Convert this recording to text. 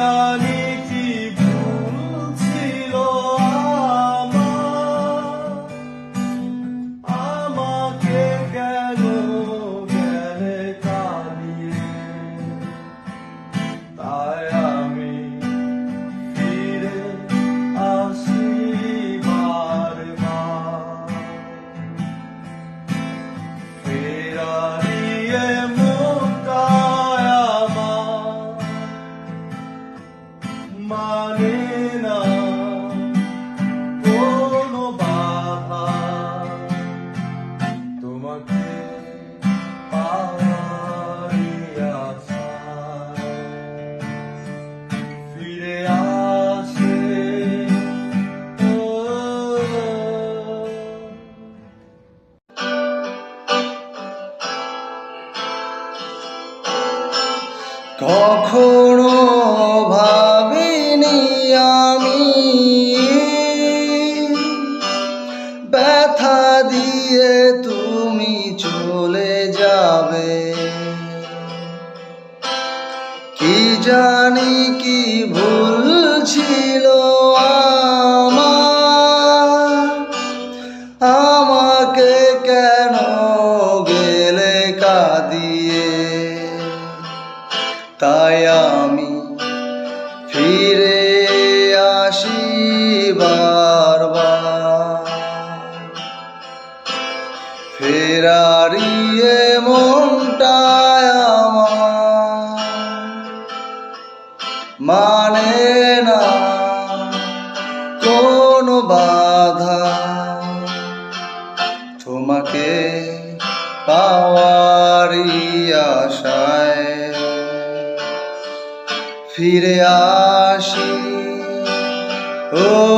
Hallelujah. কখনো ভাবিনি আমি। ব্যথা দিয়ে তুমি চলে যাবে। কি জানি কি ভুল তাই আমি ফিরে আসি বারবার। ফেরারিয়ে মনটায় মানে না কোনো বাধা। তোমাকে পাওয়ারই আশায় ফিরে আসি। ও